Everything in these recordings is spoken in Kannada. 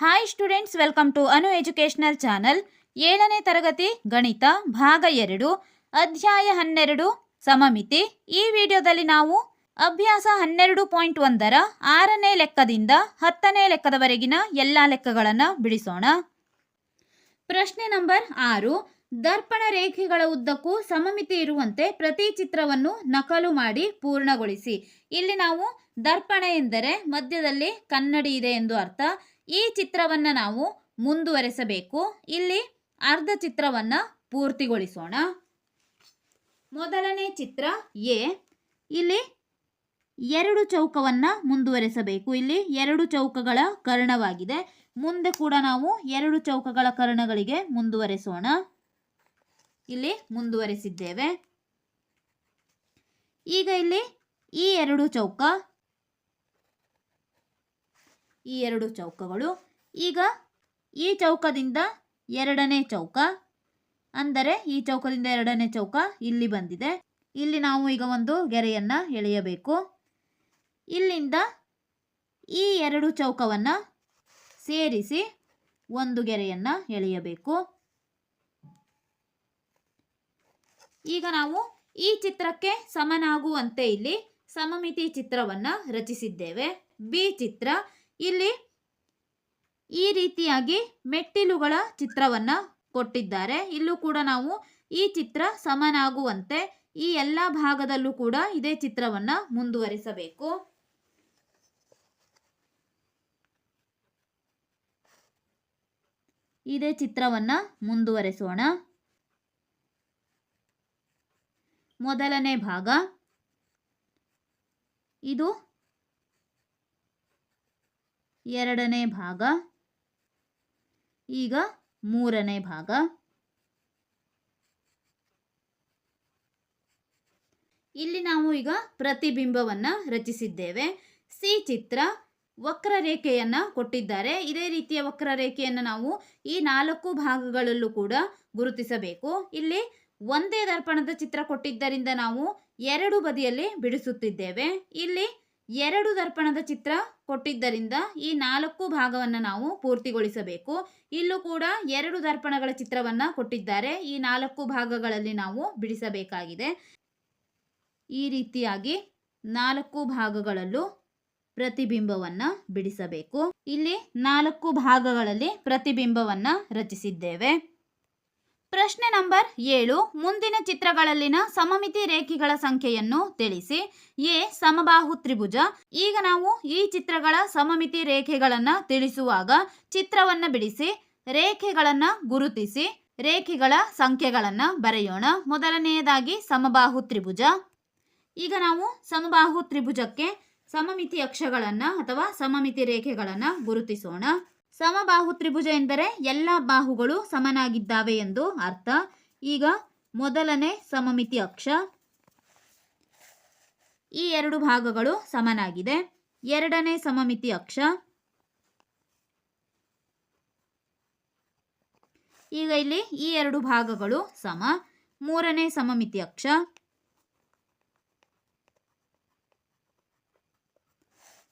Hi students welcome to Anu educational channel ಏಳನೇ ತರಗತಿ, ಗಣಿತ, ಭಾಗ ಎರಡು, ಅಧ್ಯಾಯ ಹನ್ನೆರಡು, ಸಮಮಿತಿ. ಈ ವಿಡಿಯೋದಲ್ಲಿ ನಾವು ಅಭ್ಯಾಸ ಹನ್ನೆರಡು ಪಾಯಿಂಟ್ ಒಂದರ ಆರನೇ ಲೆಕ್ಕದಿಂದ ಹತ್ತನೇ ಲೆಕ್ಕದವರೆಗಿನ ಎಲ್ಲ ಲೆಕ್ಕಗಳನ್ನು ಬಿಡಿಸೋಣ. ಪ್ರಶ್ನೆ ನಂಬರ್ ಆರು, ದರ್ಪಣ ರೇಖೆಗಳ ಉದ್ದಕ್ಕೂ ಸಮಮಿತಿ ಇರುವಂತೆ ಪ್ರತಿ ಚಿತ್ರವನ್ನು ನಕಲು ಮಾಡಿ ಪೂರ್ಣಗೊಳಿಸಿ. ಇಲ್ಲಿ ನಾವು ದರ್ಪಣ ಎಂದರೆ ಮಧ್ಯದಲ್ಲಿ ಕನ್ನಡಿ ಇದೆ ಎಂದು ಅರ್ಥ. ಈ ಚಿತ್ರವನ್ನು ನಾವು ಮುಂದುವರೆಸಬೇಕು. ಇಲ್ಲಿ ಅರ್ಧ ಚಿತ್ರವನ್ನು ಪೂರ್ತಿಗೊಳಿಸೋಣ. ಮೊದಲನೇ ಚಿತ್ರ ಎ. ಇಲ್ಲಿ ಎರಡು ಚೌಕವನ್ನು ಮುಂದುವರೆಸಬೇಕು. ಇಲ್ಲಿ ಎರಡು ಚೌಕಗಳ ಕರ್ಣವಾಗಿದೆ. ಮುಂದೆ ಕೂಡ ನಾವು ಎರಡು ಚೌಕಗಳ ಕರ್ಣಗಳಿಗೆ ಮುಂದುವರೆಸೋಣ. ಇಲ್ಲಿ ಮುಂದುವರೆಸಿದ್ದೇವೆ. ಈಗ ಇಲ್ಲಿ ಈ ಎರಡು ಚೌಕ ಈ ಎರಡು ಚೌಕಗಳು. ಈಗ ಈ ಚೌಕದಿಂದ ಎರಡನೇ ಚೌಕ. ಅಂದರೆ ಈ ಚೌಕದಿಂದ ಎರಡನೇ ಚೌಕ ಇಲ್ಲಿ ಬಂದಿದೆ. ಇಲ್ಲಿ ನಾವು ಈಗ ಒಂದು ಗೆರೆಯನ್ನು ಎಳೆಯಬೇಕು. ಇಲ್ಲಿಂದ ಈ ಎರಡು ಚೌಕವನ್ನು ಸೇರಿಸಿ ಒಂದು ಗೆರೆಯನ್ನು ಎಳೆಯಬೇಕು. ಈಗ ನಾವು ಈ ಚಿತ್ರಕ್ಕೆ ಸಮನಾಗುವಂತೆ ಇಲ್ಲಿ ಸಮಮಿತಿ ಚಿತ್ರವನ್ನು ರಚಿಸಿದ್ದೇವೆ. ಬಿ ಚಿತ್ರ ಇಲ್ಲಿ ಈ ರೀತಿಯಾಗಿ ಮೆಟ್ಟಿಲುಗಳ ಚಿತ್ರವನ್ನು ಕೊಟ್ಟಿದ್ದಾರೆ. ಇಲ್ಲೂ ಕೂಡ ನಾವು ಈ ಚಿತ್ರ ಸಮನಾಗುವಂತೆ ಈ ಎಲ್ಲ ಭಾಗದಲ್ಲೂ ಕೂಡ ಇದೇ ಚಿತ್ರವನ್ನು ಮುಂದುವರಿಸಬೇಕು. ಇದೇ ಚಿತ್ರವನ್ನು ಮುಂದುವರೆಸೋಣ. ಮೊದಲನೇ ಭಾಗ. ಇದು ಎರಡನೇ ಭಾಗ. ಈಗ ಮೂರನೇ ಭಾಗ. ಇಲ್ಲಿ ನಾವು ಈಗ ಪ್ರತಿಬಿಂಬವನ್ನು ರಚಿಸಿದ್ದೇವೆ. ಸಿ ಚಿತ್ರ ವಕ್ರರೇಖೆಯನ್ನು ಕೊಟ್ಟಿದ್ದಾರೆ. ಇದೇ ರೀತಿಯ ವಕ್ರರೇಖೆಯನ್ನು ನಾವು ಈ ನಾಲ್ಕು ಭಾಗಗಳಲ್ಲೂ ಕೂಡ ಗುರುತಿಸಬೇಕು. ಇಲ್ಲಿ ಒಂದೇ ದರ್ಪಣದ ಚಿತ್ರ ಕೊಟ್ಟಿದ್ದರಿಂದ ನಾವು ಎರಡು ಬದಿಯಲ್ಲಿ ಬಿಡಿಸುತ್ತಿದ್ದೇವೆ. ಇಲ್ಲಿ ಎರಡು ದರ್ಪಣದ ಚಿತ್ರ ಕೊಟ್ಟಿದ್ದರಿಂದ ಈ ನಾಲ್ಕು ಭಾಗವನ್ನು ನಾವು ಪೂರ್ತಿಗೊಳಿಸಬೇಕು. ಇಲ್ಲೂ ಕೂಡ ಎರಡು ದರ್ಪಣಗಳ ಚಿತ್ರವನ್ನು ಕೊಟ್ಟಿದ್ದಾರೆ. ಈ ನಾಲ್ಕು ಭಾಗಗಳಲ್ಲಿ ನಾವು ಬಿಡಿಸಬೇಕಾಗಿದೆ. ಈ ರೀತಿಯಾಗಿ ನಾಲ್ಕು ಭಾಗಗಳಲ್ಲೂ ಪ್ರತಿಬಿಂಬವನ್ನು ಬಿಡಿಸಬೇಕು. ಇಲ್ಲಿ ನಾಲ್ಕು ಭಾಗಗಳಲ್ಲಿ ಪ್ರತಿಬಿಂಬವನ್ನು ರಚಿಸಿದ್ದೇವೆ. ಪ್ರಶ್ನೆ ನಂಬರ್ ಏಳು. ಮುಂದಿನ ಚಿತ್ರಗಳಲ್ಲಿನ ಸಮಮಿತಿ ರೇಖೆಗಳ ಸಂಖ್ಯೆಯನ್ನು ತಿಳಿಸಿ. ಎ. ಸಮಬಾಹು ತ್ರಿಭುಜ. ಈಗ ನಾವು ಈ ಚಿತ್ರಗಳ ಸಮಮಿತಿ ರೇಖೆಗಳನ್ನು ತಿಳಿಸುವಾಗ ಚಿತ್ರವನ್ನು ಬಿಡಿಸಿ, ರೇಖೆಗಳನ್ನು ಗುರುತಿಸಿ, ರೇಖೆಗಳ ಸಂಖ್ಯೆಗಳನ್ನು ಬರೆಯೋಣ. ಮೊದಲನೆಯದಾಗಿ ಸಮಬಾಹು ತ್ರಿಭುಜ. ಈಗ ನಾವು ಸಮಬಾಹು ತ್ರಿಭುಜಕ್ಕೆ ಸಮಮಿತಿ ಅಕ್ಷಗಳನ್ನು ಅಥವಾ ಸಮಮಿತಿ ರೇಖೆಗಳನ್ನು ಗುರುತಿಸೋಣ. ಸಮಬಾಹು ತ್ರಿಭುಜ ಎಂದರೆ ಎಲ್ಲ ಬಾಹುಗಳು ಸಮನಾಗಿದ್ದಾವೆ ಎಂದು ಅರ್ಥ. ಈಗ ಮೊದಲನೇ ಸಮಮಿತಿ ಅಕ್ಷ. ಈ ಎರಡು ಭಾಗಗಳು ಸಮನಾಗಿದೆ. ಎರಡನೇ ಸಮಮಿತಿ ಅಕ್ಷ. ಈಗ ಇಲ್ಲಿ ಈ ಎರಡು ಭಾಗಗಳು ಸಮ. ಮೂರನೇ ಸಮಮಿತಿ ಅಕ್ಷ.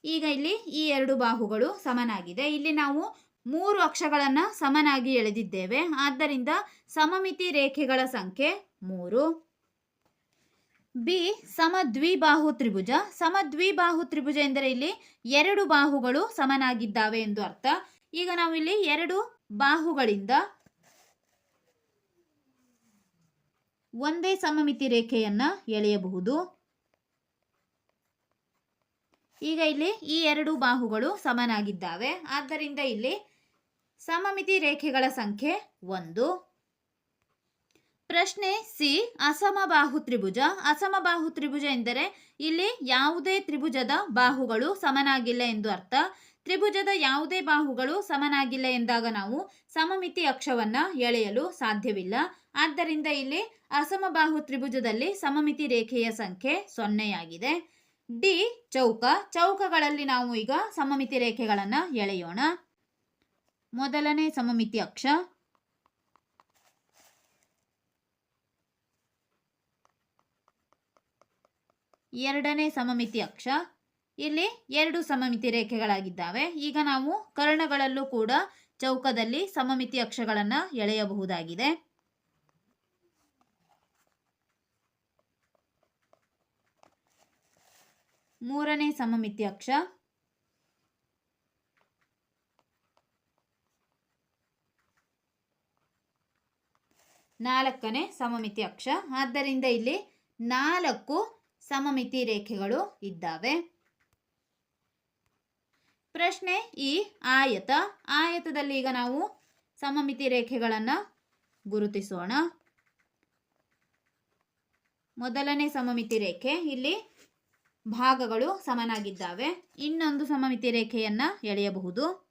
ಈಗ ಇಲ್ಲಿ ಈ ಎರಡು ಬಾಹುಗಳು ಸಮನಾಗಿದೆ. ಇಲ್ಲಿ ನಾವು ಮೂರು ಅಕ್ಷಗಳನ್ನು ಸಮನಾಗಿ ಎಳೆದಿದ್ದೇವೆ. ಆದ್ದರಿಂದ ಸಮಮಿತಿ ರೇಖೆಗಳ ಸಂಖ್ಯೆ ಮೂರು. ಬಿ, ಸಮದ್ವಿಬಾಹು ತ್ರಿಭುಜ. ಸಮದ್ವಿಬಾಹು ತ್ರಿಭುಜ ಎಂದರೆ ಇಲ್ಲಿ ಎರಡು ಬಾಹುಗಳು ಸಮನಾಗಿದ್ದಾವೆ ಎಂದು ಅರ್ಥ. ಈಗ ನಾವು ಇಲ್ಲಿ ಎರಡು ಬಾಹುಗಳಿಂದ ಒಂದೇ ಸಮಮಿತಿ ರೇಖೆಯನ್ನು ಎಳೆಯಬಹುದು. ಈಗ ಇಲ್ಲಿ ಈ ಎರಡು ಬಾಹುಗಳು ಸಮನಾಗಿದ್ದಾವೆ. ಆದ್ದರಿಂದ ಇಲ್ಲಿ ಸಮಮಿತಿ ರೇಖೆಗಳ ಸಂಖ್ಯೆ ಒಂದು. ಪ್ರಶ್ನೆ ಸಿ ಅಸಮಬಾಹು ತ್ರಿಭುಜ. ಅಸಮಬಾಹು ತ್ರಿಭುಜ ಎಂದರೆ ಇಲ್ಲಿ ಯಾವುದೇ ತ್ರಿಭುಜದ ಬಾಹುಗಳು ಸಮನಾಗಿಲ್ಲ ಎಂದು ಅರ್ಥ. ತ್ರಿಭುಜದ ಯಾವುದೇ ಬಾಹುಗಳು ಸಮನಾಗಿಲ್ಲ ಎಂದಾಗ ನಾವು ಸಮಮಿತಿ ಅಕ್ಷವನ್ನ ಎಳೆಯಲು ಸಾಧ್ಯವಿಲ್ಲ. ಆದ್ದರಿಂದ ಇಲ್ಲಿ ಅಸಮಬಾಹು ತ್ರಿಭುಜದಲ್ಲಿ ಸಮಮಿತಿ ರೇಖೆಯ ಸಂಖ್ಯೆ ಸೊನ್ನೆಯಾಗಿದೆ. ಡಿ ಚೌಕ, ಚೌಕಗಳಲ್ಲಿ ನಾವು ಈಗ ಸಮಮಿತಿ ರೇಖೆಗಳನ್ನು ಎಳೆಯೋಣ. ಮೊದಲನೇ ಸಮಮಿತಿ ಅಕ್ಷ. ಎರಡನೇ ಸಮಮಿತಿ ಅಕ್ಷ. ಇಲ್ಲಿ ಎರಡು ಸಮಮಿತಿ ರೇಖೆಗಳಾಗಿದ್ದಾವೆ. ಈಗ ನಾವು ಕರ್ಣಗಳಲ್ಲೂ ಕೂಡ ಚೌಕದಲ್ಲಿ ಸಮಮಿತಿ ಅಕ್ಷಗಳನ್ನು ಎಳೆಯಬಹುದಾಗಿದೆ. ಮೂರನೇ ಸಮಮಿತಿ ಅಕ್ಷ. ನಾಲ್ಕನೇ ಸಮಮಿತಿ ಅಕ್ಷ. ಆದ್ದರಿಂದ ಇಲ್ಲಿ ನಾಲ್ಕು ಸಮಮಿತಿ ರೇಖೆಗಳು ಇದ್ದಾವೆ. ಪ್ರಶ್ನೆ ಈ ಆಯತ. ಆಯತದಲ್ಲಿ ಈಗ ನಾವು ಸಮಮಿತಿ ರೇಖೆಗಳನ್ನು ಗುರುತಿಸೋಣ. ಮೊದಲನೇ ಸಮಮಿತಿ ರೇಖೆ. ಇಲ್ಲಿ ಭಾಗಗಳು ಸಮನಾಗಿದ್ದಾವೆ. ಇನ್ನೊಂದು ಸಮಮಿತಿ ರೇಖೆಯನ್ನು ಎಳೆಯಬಹುದು.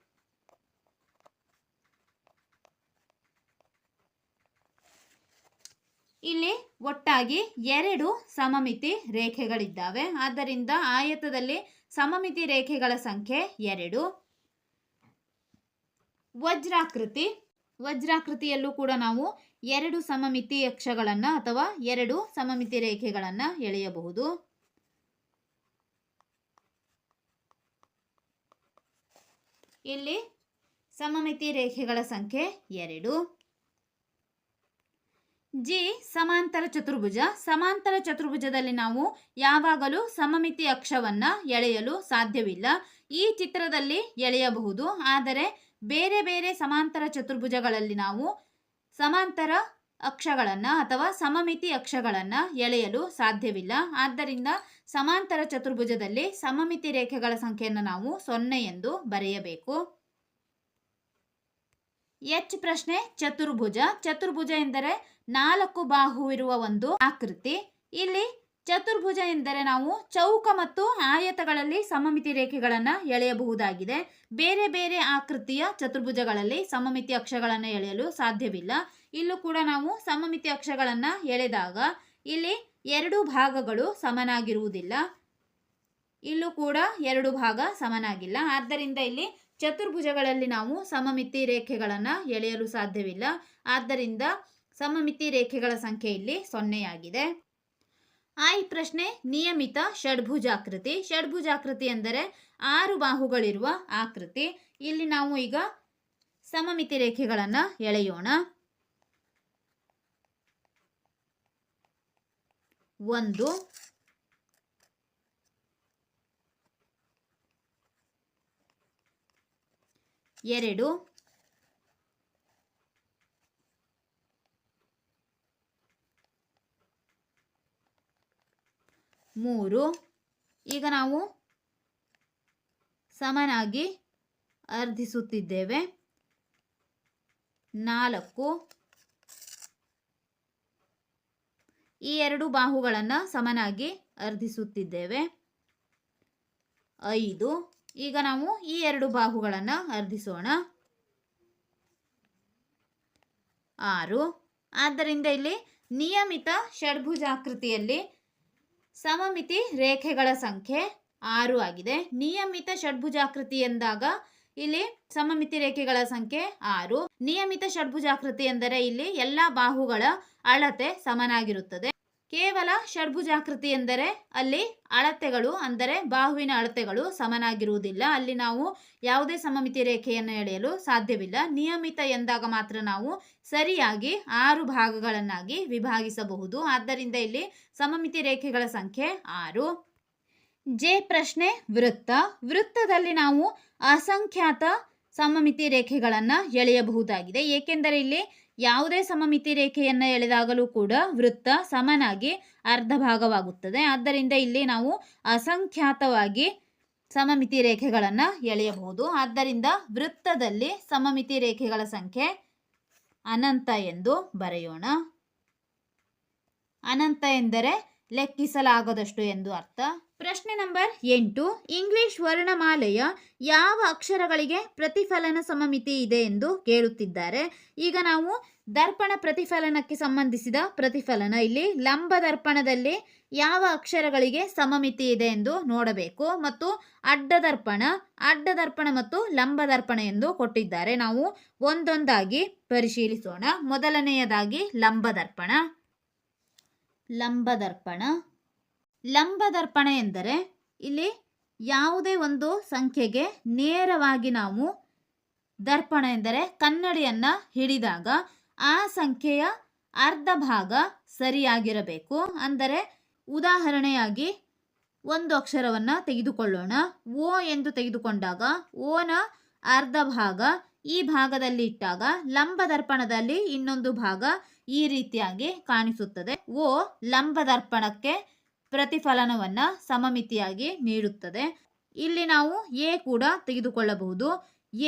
ಇಲ್ಲಿ ಒಟ್ಟಾಗಿ ಎರಡು ಸಮಮಿತಿ ರೇಖೆಗಳಿದ್ದಾವೆ. ಆದ್ದರಿಂದ ಆಯತದಲ್ಲಿ ಸಮಮಿತಿ ರೇಖೆಗಳ ಸಂಖ್ಯೆ ಎರಡು. ವಜ್ರಾಕೃತಿ. ವಜ್ರಾಕೃತಿಯಲ್ಲೂ ಕೂಡ ನಾವು ಎರಡು ಸಮಮಿತಿ ಅಕ್ಷಗಳನ್ನು ಅಥವಾ ಎರಡು ಸಮಮಿತಿ ರೇಖೆಗಳನ್ನು ಎಳೆಯಬಹುದು. ಇಲ್ಲಿ ಸಮಮಿತಿ ರೇಖೆಗಳ ಸಂಖ್ಯೆ ಎರಡು. ಜಿ ಸಮಾಂತರ ಚತುರ್ಭುಜ. ಸಮಾಂತರ ಚತುರ್ಭುಜದಲ್ಲಿ ನಾವು ಯಾವಾಗಲೂ ಸಮಮಿತಿ ಅಕ್ಷವನ್ನು ಎಳೆಯಲು ಸಾಧ್ಯವಿಲ್ಲ. ಈ ಚಿತ್ರದಲ್ಲಿ ಎಳೆಯಬಹುದು. ಆದರೆ ಬೇರೆ ಬೇರೆ ಸಮಾಂತರ ಚತುರ್ಭುಜಗಳಲ್ಲಿ ನಾವು ಸಮಾಂತರ ಅಕ್ಷಗಳನ್ನು ಅಥವಾ ಸಮಮಿತಿ ಅಕ್ಷಗಳನ್ನು ಎಳೆಯಲು ಸಾಧ್ಯವಿಲ್ಲ. ಆದ್ದರಿಂದ ಸಮಾಂತರ ಚತುರ್ಭುಜದಲ್ಲಿ ಸಮಮಿತಿ ರೇಖೆಗಳ ಸಂಖ್ಯೆಯನ್ನು ನಾವು ಸೊನ್ನೆ ಎಂದು ಬರೆಯಬೇಕು. ಎಚ್ ಪ್ರಶ್ನೆ ಚತುರ್ಭುಜ. ಚತುರ್ಭುಜ ಎಂದರೆ ನಾಲ್ಕು ಬಾಹು ಇರುವ ಒಂದು ಆಕೃತಿ. ಇಲ್ಲಿ ಚತುರ್ಭುಜ ಎಂದರೆ ನಾವು ಚೌಕ ಮತ್ತು ಆಯತಗಳಲ್ಲಿ ಸಮಮಿತಿ ರೇಖೆಗಳನ್ನು ಎಳೆಯಬಹುದಾಗಿದೆ. ಬೇರೆ ಬೇರೆ ಆಕೃತಿಯ ಚತುರ್ಭುಜಗಳಲ್ಲಿ ಸಮಮಿತಿ ಅಕ್ಷಗಳನ್ನು ಎಳೆಯಲು ಸಾಧ್ಯವಿಲ್ಲ. ಇಲ್ಲೂ ಕೂಡ ನಾವು ಸಮಮಿತಿ ಅಕ್ಷಗಳನ್ನು ಎಳೆದಾಗ ಇಲ್ಲಿ ಎರಡು ಭಾಗಗಳು ಸಮನಾಗಿರುವುದಿಲ್ಲ. ಇಲ್ಲೂ ಕೂಡ ಎರಡು ಭಾಗ ಸಮನಾಗಿಲ್ಲ. ಆದ್ದರಿಂದ ಇಲ್ಲಿ ಚತುರ್ಭುಜಗಳಲ್ಲಿ ನಾವು ಸಮಮಿತಿ ರೇಖೆಗಳನ್ನು ಎಳೆಯಲು ಸಾಧ್ಯವಿಲ್ಲ. ಆದ್ದರಿಂದ ಸಮಮಿತಿ ರೇಖೆಗಳ ಸಂಖ್ಯೆ ಇಲ್ಲಿ ಸೊನ್ನೆಯಾಗಿದೆ ಆ ಈ ಪ್ರಶ್ನೆ, ನಿಯಮಿತ ಷಡ್ಭುಜಾಕೃತಿ. ಷಡ್ಭುಜಾಕೃತಿ ಎಂದರೆ ಆರು ಬಾಹುಗಳಿರುವ ಆಕೃತಿ. ಇಲ್ಲಿ ನಾವು ಈಗ ಸಮಮಿತಿ ರೇಖೆಗಳನ್ನು ಎಳೆಯೋಣ. ಒಂದು. ಎರಡು. ಮೂರು. ಈಗ ನಾವು ಸಮನಾಗಿ ಅರ್ಧಿಸುತ್ತಿದ್ದೇವೆ. ನಾಲ್ಕು. ಈ ಎರಡು ಬಾಹುಗಳನ್ನು ಸಮನಾಗಿ ಅರ್ಧಿಸುತ್ತಿದ್ದೇವೆ. ಐದು. ಈಗ ನಾವು ಈ ಎರಡು ಬಾಹುಗಳನ್ನು ಅರ್ಧಿಸೋಣ. ಆರು. ಆದ್ದರಿಂದ ಇಲ್ಲಿ ನಿಯಮಿತ ಷಡ್ಭುಜಾಕೃತಿಯಲ್ಲಿ ಸಮಮಿತಿ ರೇಖೆಗಳ ಸಂಖ್ಯೆ ಆರು ಆಗಿದೆ. ನಿಯಮಿತ ಷಡ್ಭುಜಾಕೃತಿ ಎಂದಾಗ ಇಲ್ಲಿ ಸಮಮಿತಿ ರೇಖೆಗಳ ಸಂಖ್ಯೆ ಆರು. ನಿಯಮಿತ ಷಡ್ಭುಜಾಕೃತಿ ಎಂದರೆ ಇಲ್ಲಿ ಎಲ್ಲ ಬಾಹುಗಳ ಅಳತೆ ಸಮನಾಗಿರುತ್ತದೆ. ಕೇವಲ ಷಡ್ಭುಜಾಕೃತಿ ಎಂದರೆ ಅಲ್ಲಿ ಅಳತೆಗಳು, ಅಂದರೆ ಬಾಹುವಿನ ಅಳತೆಗಳು ಸಮನಾಗಿರುವುದಿಲ್ಲ. ಅಲ್ಲಿ ನಾವು ಯಾವುದೇ ಸಮಮಿತಿ ರೇಖೆಯನ್ನು ಎಳೆಯಲು ಸಾಧ್ಯವಿಲ್ಲ. ನಿಯಮಿತ ಎಂದಾಗ ಮಾತ್ರ ನಾವು ಸರಿಯಾಗಿ ಆರು ಭಾಗಗಳನ್ನಾಗಿ ವಿಭಾಗಿಸಬಹುದು. ಆದ್ದರಿಂದ ಇಲ್ಲಿ ಸಮಮಿತಿ ರೇಖೆಗಳ ಸಂಖ್ಯೆ ಆರು. ಜೆ ಪ್ರಶ್ನೆ ವೃತ್ತ. ವೃತ್ತದಲ್ಲಿ ನಾವು ಅಸಂಖ್ಯಾತ ಸಮಮಿತಿ ರೇಖೆಗಳನ್ನು ಎಳೆಯಬಹುದಾಗಿದೆ. ಏಕೆಂದರೆ ಇಲ್ಲಿ ಯಾವುದೇ ಸಮಮಿತಿ ರೇಖೆಯನ್ನು ಎಳೆದಾಗಲೂ ಕೂಡ ವೃತ್ತ ಸಮನಾಗಿ ಅರ್ಧ ಭಾಗವಾಗುತ್ತದೆ. ಆದ್ದರಿಂದ ಇಲ್ಲಿ ನಾವು ಅಸಂಖ್ಯಾತವಾಗಿ ಸಮಮಿತಿ ರೇಖೆಗಳನ್ನು ಎಳೆಯಬಹುದು. ಆದ್ದರಿಂದ ವೃತ್ತದಲ್ಲಿ ಸಮಮಿತಿ ರೇಖೆಗಳ ಸಂಖ್ಯೆ ಅನಂತ ಎಂದು ಬರೆಯೋಣ. ಅನಂತ ಎಂದರೆ ಲೆಕ್ಕಿಸಲಾಗದಷ್ಟು ಎಂದು ಅರ್ಥ. ಪ್ರಶ್ನೆ ನಂಬರ್ ಎಂಟು, ಇಂಗ್ಲಿಷ್ ವರ್ಣಮಾಲೆಯ ಯಾವ ಅಕ್ಷರಗಳಿಗೆ ಪ್ರತಿಫಲನ ಸಮಮಿತಿ ಇದೆ ಎಂದು ಕೇಳುತ್ತಿದ್ದಾರೆ. ಈಗ ನಾವು ದರ್ಪಣ ಪ್ರತಿಫಲನಕ್ಕೆ ಸಂಬಂಧಿಸಿದ ಪ್ರತಿಫಲನ, ಇಲ್ಲಿ ಲಂಬ ದರ್ಪಣದಲ್ಲಿ ಯಾವ ಅಕ್ಷರಗಳಿಗೆ ಸಮಮಿತಿ ಇದೆ ಎಂದು ನೋಡಬೇಕು. ಮತ್ತು ಅಡ್ಡ ದರ್ಪಣ ಅಡ್ಡ ದರ್ಪಣ ಮತ್ತು ಲಂಬ ದರ್ಪಣ ಎಂದು ಕೊಟ್ಟಿದ್ದಾರೆ. ನಾವು ಒಂದೊಂದಾಗಿ ಪರಿಶೀಲಿಸೋಣ. ಮೊದಲನೆಯದಾಗಿ ಲಂಬ ದರ್ಪಣ. ಲಂಬ ದರ್ಪಣ. ಲಂಬ ದರ್ಪಣ ಎಂದರೆ ಇಲ್ಲಿ ಯಾವುದೇ ಒಂದು ಸಂಖ್ಯೆಗೆ ನೇರವಾಗಿ ನಾವು ದರ್ಪಣ ಎಂದರೆ ಕನ್ನಡಿಯನ್ನು ಹಿಡಿದಾಗ ಆ ಸಂಖ್ಯೆಯ ಅರ್ಧ ಭಾಗ ಸರಿಯಾಗಿರಬೇಕು. ಅಂದರೆ ಉದಾಹರಣೆಯಾಗಿ ಒಂದು ಅಕ್ಷರವನ್ನು ತೆಗೆದುಕೊಳ್ಳೋಣ. ಓ ಎಂದು ತೆಗೆದುಕೊಂಡಾಗ ಓನ ಅರ್ಧ ಭಾಗ ಈ ಭಾಗದಲ್ಲಿ ಇಟ್ಟಾಗ ಲಂಬ ದರ್ಪಣದಲ್ಲಿ ಇನ್ನೊಂದು ಭಾಗ ಈ ರೀತಿಯಾಗಿ ಕಾಣಿಸುತ್ತದೆ. ಓ ಲಂಬ ದರ್ಪಣಕ್ಕೆ ಪ್ರತಿಫಲನವನ್ನು ಸಮಮಿತಿಯಾಗಿ ನೀಡುತ್ತದೆ. ಇಲ್ಲಿ ನಾವು ಎ ಕೂಡ ತೆಗೆದುಕೊಳ್ಳಬಹುದು.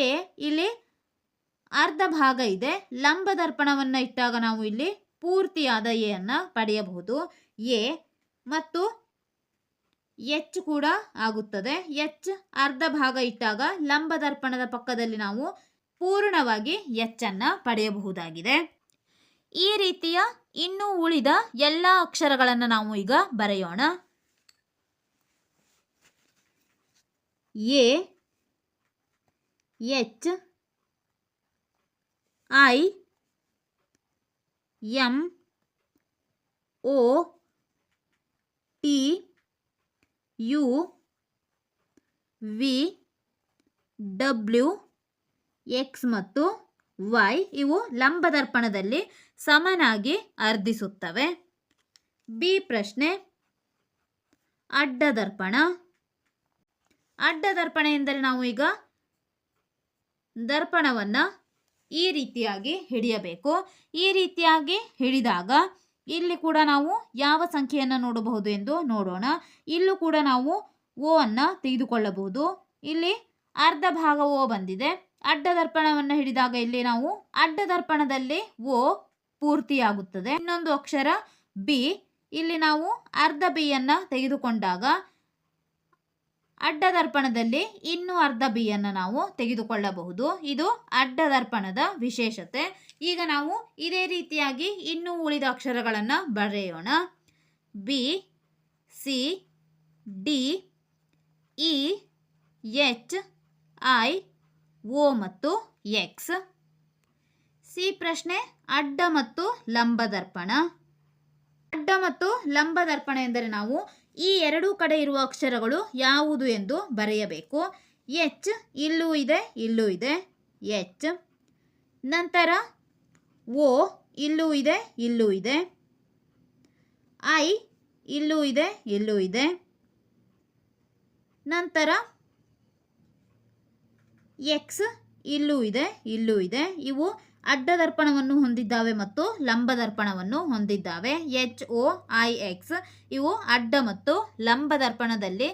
ಎ ಇಲ್ಲಿ ಅರ್ಧ ಭಾಗ ಇದೆ. ಲಂಬ ದರ್ಪಣವನ್ನು ಇಟ್ಟಾಗ ನಾವು ಇಲ್ಲಿ ಪೂರ್ತಿಯಾದ ಎ ಅನ್ನು ಪಡೆಯಬಹುದು. ಎ ಮತ್ತು ಎಚ್ ಕೂಡ ಆಗುತ್ತದೆ. ಎಚ್ ಅರ್ಧ ಭಾಗ ಇಟ್ಟಾಗ ಲಂಬ ದರ್ಪಣದ ಪಕ್ಕದಲ್ಲಿ ನಾವು ಪೂರ್ಣವಾಗಿ ಎಚ್ ಅನ್ನ ಪಡೆಯಬಹುದಾಗಿದೆ. ಈ ರೀತಿಯ ಇನ್ನು ಉಳಿದ ಎಲ್ಲ ಅಕ್ಷರಗಳನ್ನು ನಾವು ಈಗ ಬರೆಯೋಣ. A, H, I, M, O, T, U, V, W, X ಮತ್ತು ವೈ ಇವು ಲಂಬದರ್ಪಣದಲ್ಲಿ ಸಮನಾಗಿ ಅರ್ಧಿಸುತ್ತವೆ. ಬಿ ಪ್ರಶ್ನೆ. ಅಡ್ಡದರ್ಪಣ. ಅಡ್ಡದರ್ಪಣ ಎಂದರೆ ನಾವು ಈಗ ದರ್ಪಣವನ್ನು ಈ ರೀತಿಯಾಗಿ ಹಿಡಿಯಬೇಕು. ಈ ರೀತಿಯಾಗಿ ಹಿಡಿದಾಗ ಇಲ್ಲಿ ಕೂಡ ನಾವು ಯಾವ ಸಂಖ್ಯೆಯನ್ನು ನೋಡಬಹುದು ಎಂದು ನೋಡೋಣ. ಇಲ್ಲೂ ಕೂಡ ನಾವು ಓ ಅನ್ನು ತೆಗೆದುಕೊಳ್ಳಬಹುದು. ಇಲ್ಲಿ ಅರ್ಧ ಭಾಗ ಓ ಬಂದಿದೆ. ಅಡ್ಡ ದರ್ಪಣವನ್ನು ಹಿಡಿದಾಗ ಇಲ್ಲಿ ನಾವು ಅಡ್ಡ ದರ್ಪಣದಲ್ಲಿ ಓ ಪೂರ್ತಿಯಾಗುತ್ತದೆ. ಇನ್ನೊಂದು ಅಕ್ಷರ ಬಿ ಇಲ್ಲಿ ನಾವು ಅರ್ಧ ಬಿಯನ್ನು ತೆಗೆದುಕೊಂಡಾಗ ಅಡ್ಡ ದರ್ಪಣದಲ್ಲಿ ಇನ್ನೂ ಅರ್ಧ ಬಿಯನ್ನು ನಾವು ತೆಗೆದುಕೊಳ್ಳಬಹುದು. ಇದು ಅಡ್ಡ ದರ್ಪಣದ ವಿಶೇಷತೆ. ಈಗ ನಾವು ಇದೇ ರೀತಿಯಾಗಿ ಇನ್ನೂ ಉಳಿದ ಅಕ್ಷರಗಳನ್ನು ಬರೆಯೋಣ. B C D E H I O ಮತ್ತು ಎಕ್ಸ್ ಸಿ ಪ್ರಶ್ನೆ, ಅಡ್ಡ ಮತ್ತು ಲಂಬ ದರ್ಪಣ. ಅಡ್ಡ ಮತ್ತು ಲಂಬ ದರ್ಪಣ ಎಂದರೆ ನಾವು ಈ ಎರಡೂ ಕಡೆ ಇರುವ ಅಕ್ಷರಗಳು ಯಾವುದು ಎಂದು ಬರೆಯಬೇಕು. ಎಚ್ ಇಲ್ಲೂ ಇದೆ ಇಲ್ಲೂ ಇದೆ. ಎಚ್. ನಂತರ ಓ ಇಲ್ಲೂ ಇದೆ ಇಲ್ಲೂ ಇದೆ. ಐ ಇಲ್ಲೂ ಇದೆ ಇಲ್ಲೂ ಇದೆ. ನಂತರ ಎಕ್ಸ್ ಇಲ್ಲೂ ಇದೆ ಇಲ್ಲೂ ಇದೆ. ಇವು ಅಡ್ಡ ದರ್ಪಣವನ್ನು ಹೊಂದಿದ್ದಾವೆ ಮತ್ತು ಲಂಬ ದರ್ಪಣವನ್ನು ಹೊಂದಿದ್ದಾವೆ. ಎಚ್ ಒ ಐ, ಎಕ್ಸ್ ಇವು ಅಡ್ಡ ಮತ್ತು ಲಂಬ ದರ್ಪಣದಲ್ಲಿ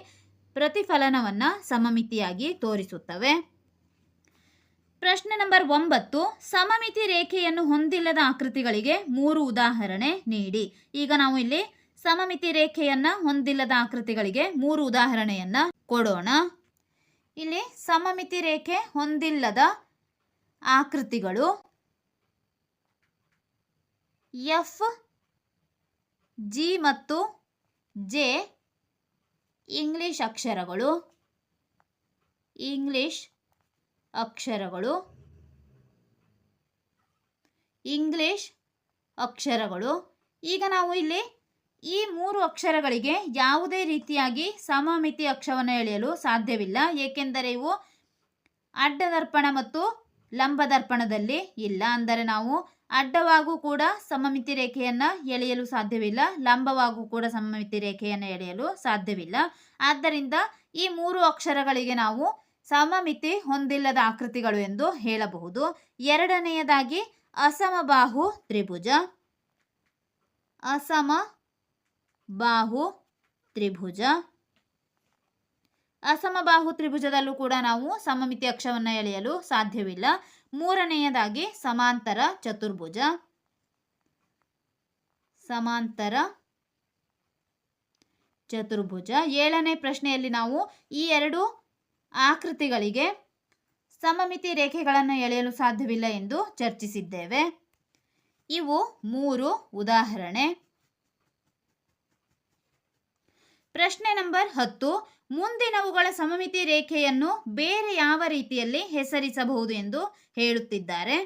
ಪ್ರತಿಫಲನವನ್ನು ಸಮಮಿತಿಯಾಗಿ ತೋರಿಸುತ್ತವೆ. ಪ್ರಶ್ನೆ ನಂಬರ್ ಒಂಬತ್ತು. ಸಮಮಿತಿ ರೇಖೆಯನ್ನು ಹೊಂದಿಲ್ಲದ ಆಕೃತಿಗಳಿಗೆ ಮೂರು ಉದಾಹರಣೆ ನೀಡಿ. ಈಗ ನಾವು ಇಲ್ಲಿ ಸಮಮಿತಿ ರೇಖೆಯನ್ನು ಹೊಂದಿಲ್ಲದ ಆಕೃತಿಗಳಿಗೆ ಮೂರು ಉದಾಹರಣೆಯನ್ನು ಕೊಡೋಣ. ಇಲ್ಲಿ ಸಮಮಿತಿ ರೇಖೆ ಹೊಂದಿಲ್ಲದ ಆಕೃತಿಗಳು ಎಫ್, ಜಿ ಮತ್ತು ಜೆ ಇಂಗ್ಲಿಷ್ ಅಕ್ಷರಗಳು. ಇಂಗ್ಲಿಷ್ ಅಕ್ಷರಗಳು. ಇಂಗ್ಲಿಷ್ ಅಕ್ಷರಗಳು. ಈಗ ನಾವು ಇಲ್ಲಿ ಈ ಮೂರು ಅಕ್ಷರಗಳಿಗೆ ಯಾವುದೇ ರೀತಿಯಾಗಿ ಸಮಮಿತಿ ಅಕ್ಷವನ್ನು ಎಳೆಯಲು ಸಾಧ್ಯವಿಲ್ಲ. ಏಕೆಂದರೆ ಇವು ಅಡ್ಡದರ್ಪಣ ಮತ್ತು ಲಂಬದರ್ಪಣದಲ್ಲಿ ಇಲ್ಲ. ಅಂದರೆ ನಾವು ಅಡ್ಡವಾಗೂ ಕೂಡ ಸಮಮಿತಿ ರೇಖೆಯನ್ನು ಎಳೆಯಲು ಸಾಧ್ಯವಿಲ್ಲ, ಲಂಬವಾಗೂ ಕೂಡ ಸಮಮಿತಿ ರೇಖೆಯನ್ನು ಎಳೆಯಲು ಸಾಧ್ಯವಿಲ್ಲ. ಆದ್ದರಿಂದ ಈ ಮೂರು ಅಕ್ಷರಗಳಿಗೆ ನಾವು ಸಮಮಿತಿ ಹೊಂದಿಲ್ಲದ ಆಕೃತಿಗಳು ಎಂದು ಹೇಳಬಹುದು. ಎರಡನೆಯದಾಗಿ ಅಸಮಬಾಹು ತ್ರಿಭುಜ. ಅಸಮ ಬಾಹು ತ್ರಿಭುಜ. ಅಸಮಬಾಹು ತ್ರಿಭುಜದಲ್ಲೂ ಕೂಡ ನಾವು ಸಮಮಿತಿ ಅಕ್ಷವನ್ನು ಎಳೆಯಲು ಸಾಧ್ಯವಿಲ್ಲ. ಮೂರನೆಯದಾಗಿ ಸಮಾಂತರ ಚತುರ್ಭುಜ. ಸಮಾಂತರ ಚತುರ್ಭುಜ. ಏಳನೇ ಪ್ರಶ್ನೆಯಲ್ಲಿ ನಾವು ಈ ಎರಡು ಆಕೃತಿಗಳಿಗೆ ಸಮಮಿತಿ ರೇಖೆಗಳನ್ನು ಎಳೆಯಲು ಸಾಧ್ಯವಿಲ್ಲ ಎಂದು ಚರ್ಚಿಸಿದ್ದೇವೆ. ಇವು ಮೂರು ಉದಾಹರಣೆ. ಪ್ರಶ್ನೆ ನಂಬರ್ ಹತ್ತು, ಮುಂದಿನವುಗಳ ಸಮಮಿತಿ ರೇಖೆಯನ್ನು ಬೇರೆ ಯಾವ ರೀತಿಯಲ್ಲಿ ಹೆಸರಿಸಬಹುದು ಎಂದು ಹೇಳುತ್ತಿದ್ದಾರೆ.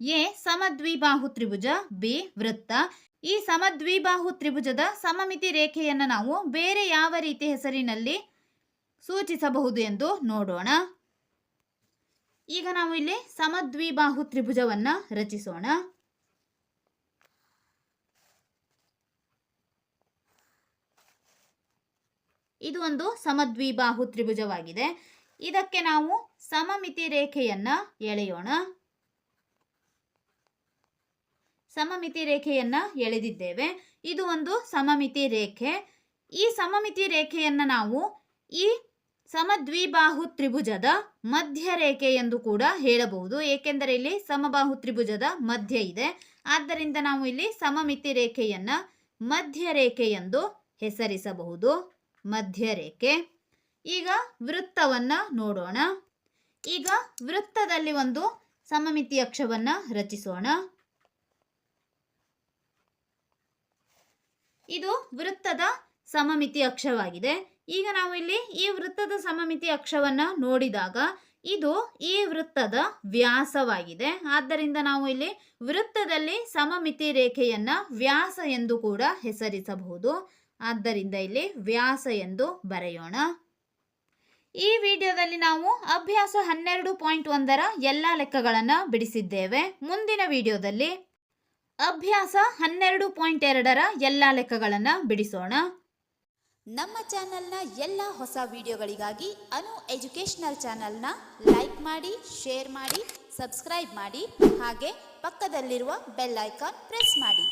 ಎ, ಸಮದ್ವಿಬಾಹು ತ್ರಿಭುಜ, ಬಿ, ವೃತ್ತ. ಈ ಸಮದ್ವಿಬಾಹು ತ್ರಿಭುಜದ ಸಮಮಿತಿ ರೇಖೆಯನ್ನು ನಾವು ಬೇರೆ ಯಾವ ರೀತಿ ಹೆಸರಿನಲ್ಲಿ ಸೂಚಿಸಬಹುದು ಎಂದು ನೋಡೋಣ. ಈಗ ನಾವು ಇಲ್ಲಿ ಸಮದ್ವಿಬಾಹು ತ್ರಿಭುಜವನ್ನು ರಚಿಸೋಣ. ಇದು ಒಂದು ಸಮದ್ವಿಬಾಹು ತ್ರಿಭುಜವಾಗಿದೆ. ಇದಕ್ಕೆ ನಾವು ಸಮಮಿತಿ ರೇಖೆಯನ್ನ ಎಳೆಯೋಣ. ಸಮಮಿತಿ ರೇಖೆಯನ್ನ ಎಳೆದಿದ್ದೇವೆ. ಇದು ಒಂದು ಸಮಮಿತಿ ರೇಖೆ. ಈ ಸಮಮಿತಿ ರೇಖೆಯನ್ನ ನಾವು ಈ ಸಮದ್ವಿಬಾಹು ತ್ರಿಭುಜದ ಮಧ್ಯ ರೇಖೆ ಎಂದು ಕೂಡ ಹೇಳಬಹುದು. ಏಕೆಂದರೆ ಇಲ್ಲಿ ಸಮಬಾಹು ತ್ರಿಭುಜದ ಮಧ್ಯ ಇದೆ. ಆದ್ದರಿಂದ ನಾವು ಇಲ್ಲಿ ಸಮಮಿತಿ ರೇಖೆಯನ್ನ ಮಧ್ಯ ರೇಖೆ ಎಂದು ಹೆಸರಿಸಬಹುದು. ಮಧ್ಯ ರೇಖೆ ಈಗ ವೃತ್ತವನ್ನು ನೋಡೋಣ. ಈಗ ವೃತ್ತದಲ್ಲಿ ಒಂದು ಸಮಮಿತಿ ಅಕ್ಷವನ್ನ ರಚಿಸೋಣ. ಇದು ವೃತ್ತದ ಸಮಮಿತಿ ಅಕ್ಷವಾಗಿದೆ. ಈಗ ನಾವು ಇಲ್ಲಿ ಈ ವೃತ್ತದ ಸಮಮಿತಿ ಅಕ್ಷವನ್ನ ನೋಡಿದಾಗ ಇದು ಈ ವೃತ್ತದ ವ್ಯಾಸವಾಗಿದೆ. ಆದ್ದರಿಂದ ನಾವು ಇಲ್ಲಿ ವೃತ್ತದಲ್ಲಿ ಸಮಮಿತಿ ರೇಖೆಯನ್ನು ವ್ಯಾಸ ಎಂದು ಕೂಡ ಹೆಸರಿಸಬಹುದು. ಆದ್ದರಿಂದ ಇಲ್ಲಿ ವ್ಯಾಸ ಎಂದು ಬರೆಯೋಣ. ಈ ವಿಡಿಯೋದಲ್ಲಿ ನಾವು ಅಭ್ಯಾಸ ಹನ್ನೆರಡು ಪಾಯಿಂಟ್ ಒಂದರ ಎಲ್ಲ ಲೆಕ್ಕಗಳನ್ನು ಬಿಡಿಸಿದ್ದೇವೆ. ಮುಂದಿನ ವಿಡಿಯೋದಲ್ಲಿ ಅಭ್ಯಾಸ ಹನ್ನೆರಡು ಪಾಯಿಂಟ್ ಎರಡರ ಎಲ್ಲ ಲೆಕ್ಕಗಳನ್ನು ಬಿಡಿಸೋಣ. ನಮ್ಮ ಚಾನೆಲ್ನ ಎಲ್ಲ ಹೊಸ ವಿಡಿಯೋಗಳಿಗಾಗಿ ಅನು ಎಜುಕೇಷನಲ್ ಚಾನೆಲ್ನ ಲೈಕ್ ಮಾಡಿ, ಶೇರ್ ಮಾಡಿ, ಸಬ್ಸ್ಕ್ರೈಬ್ ಮಾಡಿ, ಹಾಗೆ ಪಕ್ಕದಲ್ಲಿರುವ ಬೆಲ್ ಐಕಾನ್ ಪ್ರೆಸ್ ಮಾಡಿ.